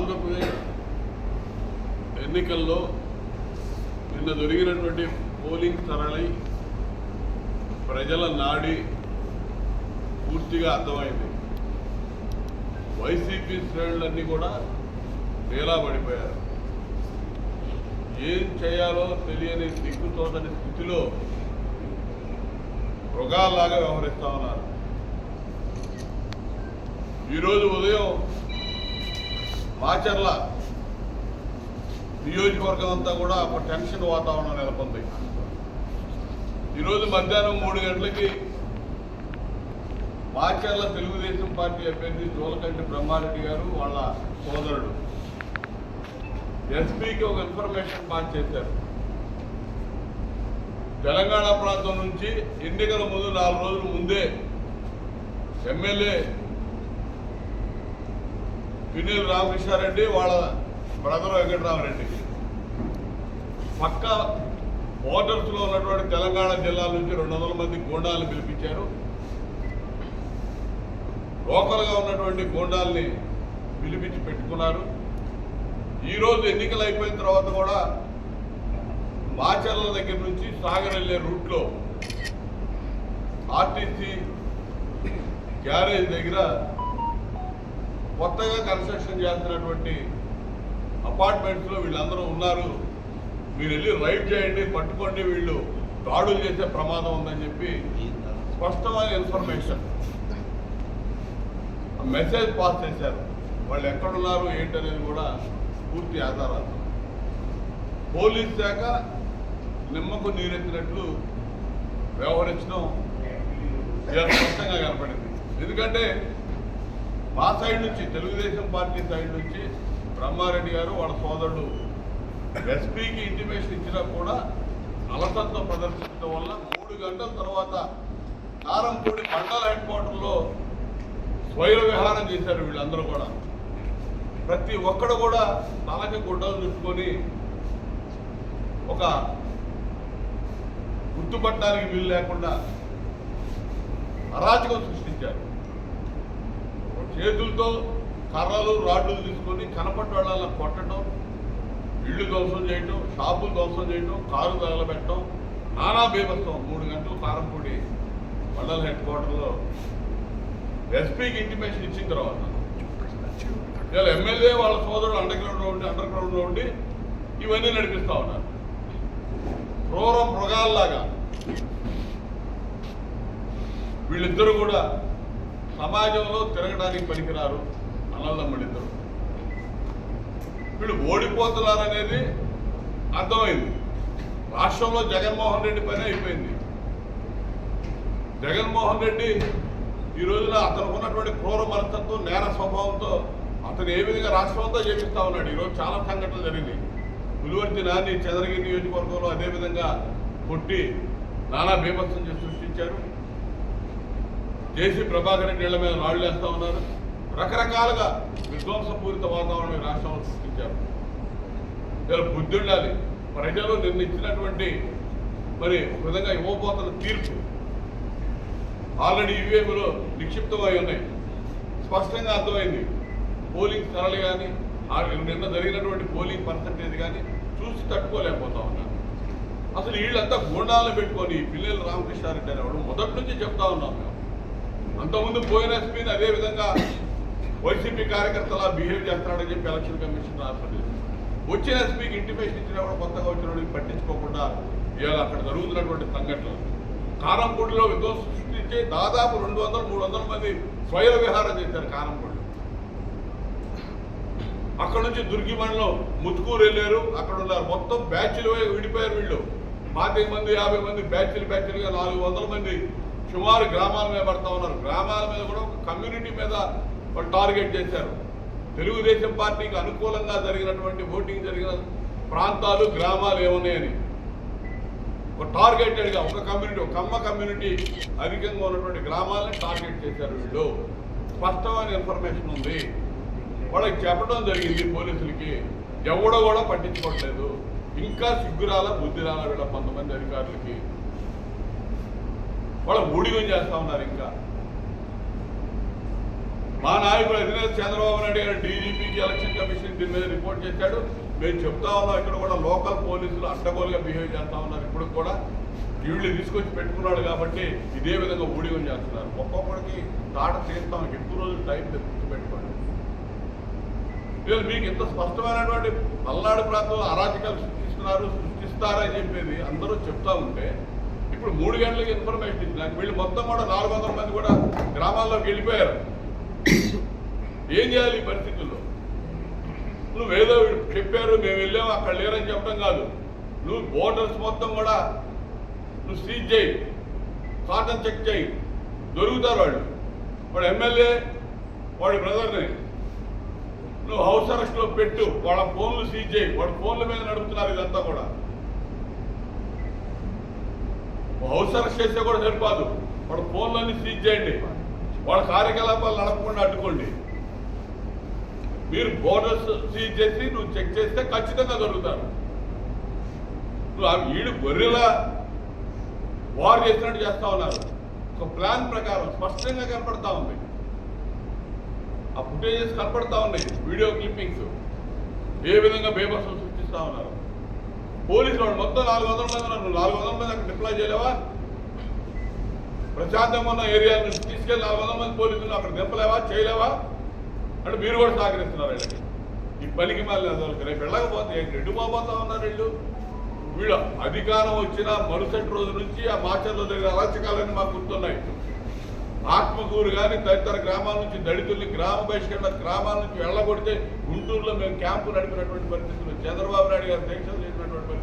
ఆంధ్రప్రదేశ్ ఎన్నికల్లో నిన్న జరిగినటువంటి పోలింగ్ తరలి ప్రజల నాడి పూర్తిగా అర్థమైంది. వైసీపీ శ్రేణులన్నీ కూడా నేలాబడిపోయారు ఏం చేయాలో తెలియని దిక్కుతోచని స్థితిలో మృగాల్లాగా వ్యవహరిస్తా ఉన్నారు. ఈరోజు ఉదయం మాచర్ల నియోజకవర్గం అంతా కూడా ఒక టెన్షన్ వాతావరణం నెలకొంది. ఈరోజు మధ్యాహ్నం మూడు గంటలకి మాచర్ల తెలుగుదేశం పార్టీ అభ్యర్థి జోలకంటి బ్రహ్మారెడ్డి గారు వాళ్ళ సోదరుడు. ఎస్పీకి ఒక ఇన్ఫర్మేషన్ పాస్ చేశారు. తెలంగాణ ప్రాంతం నుంచి ఎన్నికల ముందు నాలుగు రోజుల ముందే ఎమ్మెల్యే పిన్నెల రామకృష్ణారెడ్డి వాళ్ళ బ్రదర్ వెంకటరామరెడ్డి. పక్క బోర్డర్స్లో ఉన్నటువంటి తెలంగాణ జిల్లాల నుంచి రెండు వందల మంది గోండాలను పిలిపించారు. లోకల్గా ఉన్నటువంటి గోండాల్ని పిలిపించి పెట్టుకున్నారు. ఈ రోజు ఎన్నికలు అయిపోయిన తర్వాత కూడా మాచర్ల దగ్గర నుంచి సాగర్ వెళ్ళే రూట్లో ఆర్టీసీ గ్యారేజ్ దగ్గర కొత్తగా కన్స్ట్రక్షన్ చేస్తున్నటువంటి అపార్ట్మెంట్స్లో వీళ్ళందరూ ఉన్నారు. మీరు వెళ్ళి రైడ్ చేయండి పట్టుకోండి వీళ్ళు దాడులు చేసే ప్రమాదం ఉందని చెప్పి స్పష్టమైన ఇన్ఫర్మేషన్. మెసేజ్ పాస్ చేశారు. వాళ్ళు ఎక్కడున్నారు ఏంటనేది కూడా పూర్తి ఆధారాలు. పోలీస్ శాఖ నిమ్మకు నీరెత్తినట్లు వ్యవహరించడం స్పష్టంగా కనపడింది. ఎందుకంటే మా సైడ్ నుంచి తెలుగుదేశం పార్టీ సైడ్ నుంచి బ్రహ్మారెడ్డి గారు వాళ్ళ సోదరుడు ఎస్పీకి ఇంటిమేషన్ ఇచ్చినా కూడా అలసత్వం ప్రదర్శించడం వల్ల మూడు గంటల తర్వాత కారంపూడి మండల హెడ్ క్వార్టర్లో స్వైర విహారం చేశారు వీళ్ళందరూ కూడా. ప్రతి ఒక్కడు కూడా తలకి గుడ్డలు చుట్టుకొని ఒక గుర్తుపట్టడానికి వీలు లేకుండా అరాచకం సృష్టించారు. చేతులతో కర్రలు రాడ్లు తీసుకొని కనపడ్డ వాళ్ళ కొట్టడం ఇళ్ళు ధ్వంసం చేయటం షాపులు ధ్వంసం చేయటం కారు తగలబెట్టడం నానా బీభత్సం. మూడు గంటలు కారంపూడి మండల హెడ్ క్వార్టర్లో ఎస్పీకి ఇంటిమేషన్ ఇచ్చిన తర్వాత ఇలా ఎమ్మెల్యే వాళ్ళ సోదరుడు అండర్ గ్రౌండ్లో ఉండి అండర్ గ్రౌండ్లో ఉండి ఇవన్నీ నడిపిస్తా ఉన్నారు. క్రూర మృగాల్లాగా వీళ్ళిద్దరూ కూడా సమాజంలో తిరగడానికి పనికిరారు అన్నదమ్ముడిద్దరు వీళ్ళు ఓడిపోతున్నారు అనేది అర్థమైంది. రాష్ట్రంలో జగన్మోహన్ రెడ్డి పని అయిపోయింది. జగన్మోహన్ రెడ్డి ఈ రోజున అతనికి ఉన్నటువంటి క్రూర మనస్తత్వం నేర స్వభావంతో అతను ఏ విధంగా రాష్ట్రంతో చేపిస్తా ఉన్నాడు? ఈరోజు చాలా సంఘటనలు జరిగింది పులివర్తి నాని చంద్రగిరి నియోజకవర్గంలో అదే విధంగా కొట్టి నానా బీభత్సం చేసి సృష్టించారు. జేసీ ప్రభాకర్ రెడ్డి ఇళ్ళ మీద రాళ్ళు వేస్తూ ఉన్నారు. రకరకాలుగా విధ్వంసపూరిత వాతావరణం ఈ రాష్ట్రంలో సృష్టించారు. ఇలా బుద్ధి ఉండాలి ప్రజలు నిర్ణయించినటువంటి మరి ఒక విధంగా ఇవ్వబోతున్న తీర్పు ఆల్రెడీ ఈవీఎంలో నిక్షిప్తమై ఉన్నాయి. స్పష్టంగా అర్థమైంది. పోలింగ్ సరళి కానీ నిన్న జరిగినటువంటి పోలింగ్ పర్సంటేజ్ కానీ చూసి తట్టుకోలేకపోతా ఉన్నారు. అసలు వీళ్ళంతా గూండాలను పెట్టుకొని పిల్లలు రామకృష్ణారెడ్డి అనేవాడు మొదటి నుంచి చెప్తా ఉన్నాం మేము అంతకుముందు పోయిన ఎస్పీని అదే విధంగా వైసీపీ కార్యకర్తలా బిహేవ్ చేస్తున్నాడని చెప్పి ఎలక్షన్ కమిషన్ రాష్ట్రం వచ్చిన ఎస్పీకి ఇంటిమేషన్ ఇచ్చినా కూడా కొత్తగా వచ్చిన వాడికి పట్టించుకోకుండా ఇవాళ అక్కడ జరుగుతున్నటువంటి సంఘటనలు. కారంపూడిలో విధ్వంసం సృష్టించి దాదాపు రెండు వందల మూడు వందల మంది స్వయం విహారం చేశారు కారంపూడిలో అక్కడ నుంచి దుర్గి మండలం ముత్తుకూరు వెళ్ళారు. అక్కడ ఉన్నారు మొత్తం బ్యాచ్లు విడిపోయారు వీళ్ళు. పాతిక మంది యాభై మంది బ్యాచ్లు బ్యాచ్లుగా నాలుగు వందల మంది సుమారు గ్రామాల మీద పడతా ఉన్నారు. గ్రామాల మీద కూడా ఒక కమ్యూనిటీ మీద టార్గెట్ చేశారు. తెలుగుదేశం పార్టీకి అనుకూలంగా జరిగినటువంటి ఓటింగ్ జరిగిన ప్రాంతాలు గ్రామాలు ఏమున్నాయని. ఒక టార్గెటెడ్గా ఒక కమ్యూనిటీ ఒక కమ్మ కమ్యూనిటీ అధికంగా ఉన్నటువంటి గ్రామాలని టార్గెట్ చేశారు వీళ్ళు. స్పష్టమైన ఇన్ఫర్మేషన్ ఉంది. వాళ్ళకి చెప్పడం జరిగింది పోలీసులకి. ఎవడో కూడా పట్టించుకోవట్లేదు. ఇంకా సిగ్గురాల బుద్ధిరాల వీళ్ళ కొంతమంది అధికారులకి. వాళ్ళ ఊడిగం చేస్తా ఉన్నారు ఇంకా. మా నాయకుడు అధినేత చంద్రబాబు నాయుడు గారు డీజీపీకి ఎలక్షన్ కమిషన్ దీని మీద రిపోర్ట్ చేశాడు. మేము చెప్తా ఉన్నాం ఇక్కడ కూడా లోకల్ పోలీసులు అడ్డగోలుగా బిహేవ్ చేస్తా ఉన్నారు ఇప్పుడు కూడా. వీళ్ళు తీసుకొచ్చి పెట్టుకున్నాడు కాబట్టి ఇదే విధంగా ఊడిగం చేస్తున్నారు. ఒక్కొక్కడికి తాట తీస్తాం. ఎక్కువ రోజులు టైం గుర్తుపెట్టుకోండి వీళ్ళు మీకు ఇంత స్పష్టమైనటువంటి పల్నాడు ప్రాంతంలో అరాచకాలు సృష్టిస్తున్నారు సృష్టిస్తారని చెప్పేది అందరూ చెప్తా ఉంటే ఇప్పుడు మూడు గంటలకు ఇన్ఫర్మేషన్ ఇచ్చినాక వీళ్ళు మొత్తం కూడా నాలుగు వందల మంది కూడా గ్రామాల్లోకి వెళ్ళిపోయారు. ఏం చేయాలి ఈ పరిస్థితుల్లో? నువ్వు ఏదో చెప్పారు మేము వెళ్ళాము అక్కడ లేరని చెప్పడం కాదు. నువ్వు బోర్డర్స్ మొత్తం కూడా నువ్వు సీజ్ చేయి. కాటన్ చెక్ చేయి. దొరుకుతారు వాళ్ళు. వాడు ఎమ్మెల్యే వాడి బ్రదర్ని నువ్వు హౌస్ అరెస్ట్లో పెట్టు. వాళ్ళ ఫోన్లు సీజ్ చేయి. వాడి ఫోన్ల మీద నడుపుతున్నారు ఇదంతా కూడా. హౌస్ అరెస్ట్ చేస్తే కూడా సరిపోదు. వాడి ఫోన్లన్నీ సీజ్ చేయండి. వాళ్ళ కార్యకలాపాలు నడపకుండా అడ్డుకోండి. మీరు బోనస్ సీజ్ చేసి నువ్వు చెక్ చేస్తే ఖచ్చితంగా దొరుకుతారు. నువ్వు ఆ వీడు గొర్రెలా వారు చేసినట్టు చేస్తా ఉన్నారు. ఒక ప్లాన్ ప్రకారం స్పష్టంగా కనపడతా ఉంది. ఆ ఫుటేజెస్ కనపడతా ఉన్నాయి. Video clippings. ఏ విధంగా బేబస్ సృష్టిస్తా ఉన్నారు. పోలీసులు వాళ్ళు మొత్తం నాలుగు వందల మంది ఉన్నారు. నాలుగు వందల మంది అక్కడ డిప్లాయ్ చేయలేవా? ప్రశాంతంగా ఉన్న ఏరియా నుంచి తీసుకెళ్ళి నాలుగు వందల మంది పోలీసులు అక్కడ దింపలేవా చేయలేవా? అంటే మీరు కూడా సహకరిస్తున్నారు వీళ్ళకి. ఈ పనికి మళ్ళీ అసలు రేపు వెళ్ళకపోతే ఏంటి? ఎటు పోతా ఉన్నారు వీళ్ళు. వీళ్ళు అధికారం వచ్చిన మరుసటి రోజు నుంచి ఆ మాచర్ల దగ్గర అరాచకాలన్నీ మాకు గుర్తున్నాయి. ఆత్మకూరు కానీ తదితర గ్రామాల నుంచి దళితుల్ని గ్రామ బహిష్కరణ గ్రామాల నుంచి వెళ్ళగొడితే గుంటూరులో మేము క్యాంపు నడిపినటువంటి పరిస్థితులు. చంద్రబాబు నాయుడు గారు దీక్ష